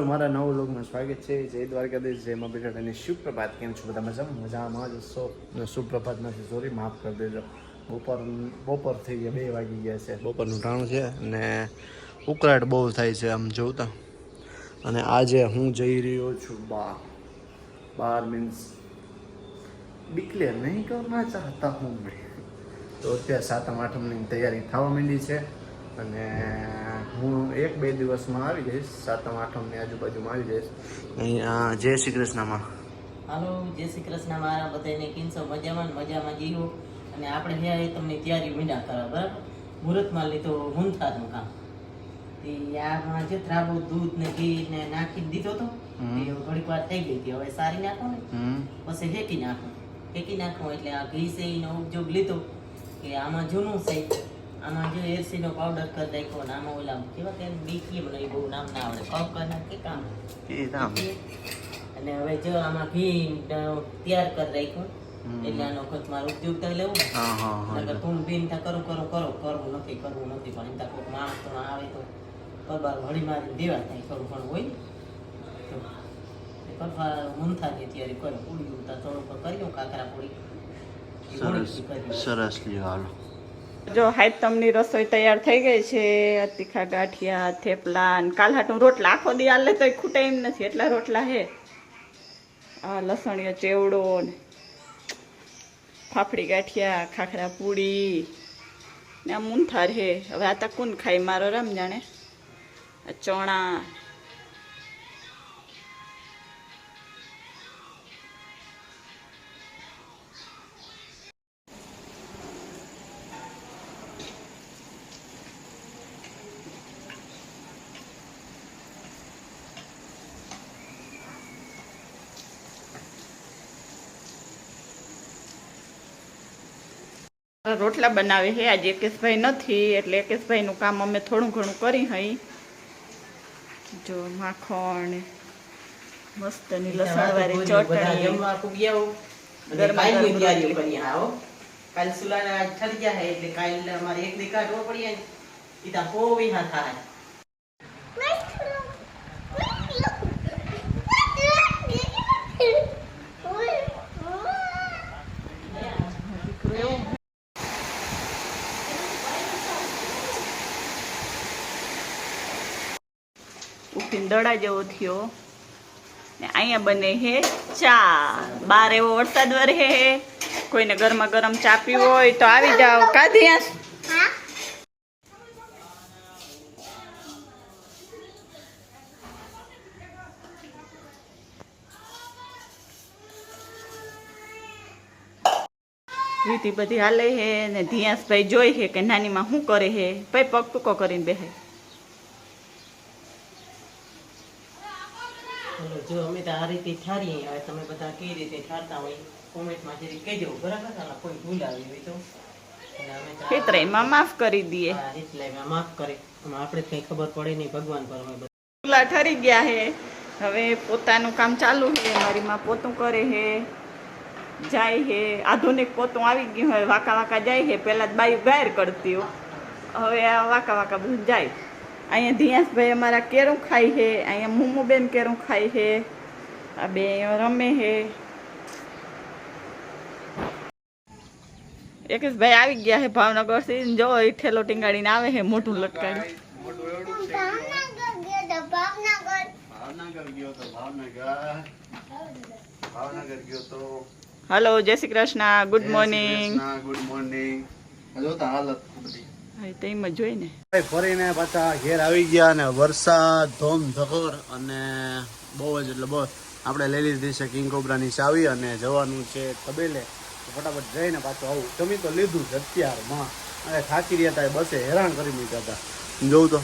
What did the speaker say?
મારા નવ લોકમાં સ્વાગત છે. જય દ્વારકાધીશ, જય મા બેઠાની સુપ્રભાત, કેમ છો બધા મજામાં? મજામાં જ છો. સુપ્રભાત નથી સોરી માફ કરી દેજો. બપોર બપોર થઈ ગયા, બે વાગી ગયા છે. બપોરનું ટાણું છે અને ઉકળાટ બહુ થાય છે આમ જોતા અને આજે હું જઈ રહ્યો છું બહાર બહાર મીન્સ ડિક્લેર નહીં કરવા ચાહતા હું. તો અત્યારે સાતમ, આઠમની તૈયારી થવા માંડી છે. અને હું એક બે દિવસમાં આવી જઈશ સાતમ આઠમની આજુબાજુમાં આવી જઈશ. જય શ્રી કૃષ્ણમાં. હાલો જય શ્રી કૃષ્ણ મારા બધાને કિંસો મજામાં મજામાં જીવો અને આપણે એ તમને તૈયારી મીંડા કરવા બરાબર? મુહૂર્તમાં લીધો મુંથારનું કામ. તે આમાં જે ત્રાબુ દૂધ ને ઘી ને નાખી દીધો તો થોડીક એ વાર થઈ ગઈ હતી. હવે સારી નાખો ને. પછી હેકી નાખો. હેકી નાખો એટલે આ ઘી છે એનો ઉપયોગ લીધો કે આમાં જૂનું છે. આમાં જો એરસીનો પાવડર કરી નાખ્યો ને આમાં ઓલા કેવા કે બીકી મને બહુ નામ ના આવડે. કપ કરી નાખે કામ એ અને હવે જો આમાં ઘી તૈયાર કરી નાખ્યો એટલે આનો ખર્ચ મારો ઉદ્યોગ તો લેવું ને. હા હા નકર તું ભીન તા કરો કરો કરો. કરવું નથી કરવું નથી પણ એમ તા કોઈક માણસ તો આવે તો પરબાર વળી મારી દેવા થાય થોડું પણ હોય ને. તો પરબાર મૂંથાની તૈયારી કરો પૂરી ઉતા થોડું પણ કર્યું કાકરા પૂરી. સરસ સરસ લ્યો હાલો. જો હાઈતમની રસોઈ તૈયાર થઈ ગઈ છે, તીખા ગાંઠિયા, થેપલા ને કાલ રોટલા. આખો દી આલે તો ખૂટે એમ નથી, એટલા રોટલા હે આ લસણીયો ચેવડો ને ફાફડી ગાંઠિયા, ખાખરા પૂડી ને આ મૂંથાર હે હવે આ તા કુન ખાય, મારો રમ જાણે. ચણા રોટલા બનાવે છે. આજે એકેશભાઈ નથી એટલે એકેશભાઈનું કામ અમે થોડું ઘણું કરી હઈ. જો માખણ મસ્ત મસ્તની લસણવાળી ચટણી. હો. અને ગરમા રોટલી. કાલ સુલાના ઠરી ગયા હે એટલે કાલ અમારે એક દી કાઢવો પડીએ ઈ તા હોવી હા. થાય ઉફીને દડા જેવો થયો. ને અહીંયા બને હે ચા. બાર એવો વરસાદ વરે હે. કોઈને ગરમા ગરમ ચા પીવો હોય તો આવી જાઓ. આસ. રીતિ બધી હાલે હે ને ધીયાસભાઈ જોઈ હે કે નાનીમાં શું કરે હે. ભાઈ પગ ટૂંકો કરીને બેહે. ચલો જો અમે તો આ રીતે ઠારીએ હવે તમે બધા કઈ રીતે ઠારતા હોય કોમેન્ટમાં જરી કહેજો બરાબર? ચાલો કોઈ ભૂલ આવી હોય તો. અને ખેતરાઈમાં માફ કરી દઈએ. માફ કરે. આપણે કઈ ખબર પડે નહીં ભગવાન પર અમે બધા. ઠરી ગયા હે. હવે પોતાનું કામ ચાલુ છે મારી માં પોતું કરે હે જાય હે. આધુનિક પોતું આવી ગયું હવે વાકા વાકા જાય હે. પહેલાં જ બાયું ગાયર કરતી હવે આ વાકા વાકા બધું જાય. અહીંયા ધીયાસભાઈ અમારા કેરું ખાય હે અહીંયા મુમુબેન કેરું ખાય હે આ બે અહીંયા રમે હે એકેશભાઈ આવી ગયા હે ભાવનગરથી જો એ ઠેલો ટીંગાડીને આવે હે મોટું લટકાડી ભાવનગર ગયો તો ભાવનગર ભાવનગર ગયો તો હલો જય Shri Krishna good morning good morning હાલત બધી હા તો એમ જ જોઈ ને. ફરીને પાછા ઘેર આવી ગયા અને વરસાદ ધોમ અને બહુ જ, એટલે બહુ આપણે લઈ લીધી કોબ્રાની ચાવી અને જવાનું છે તબેલે. ફટાફટ જઈને પાછું આવું. જમી તો લીધું જ અત્યારમાં. અને થાકી રહ્યા હતા બસે હેરાન કરી મૂક્યા હતા જોઉં તો.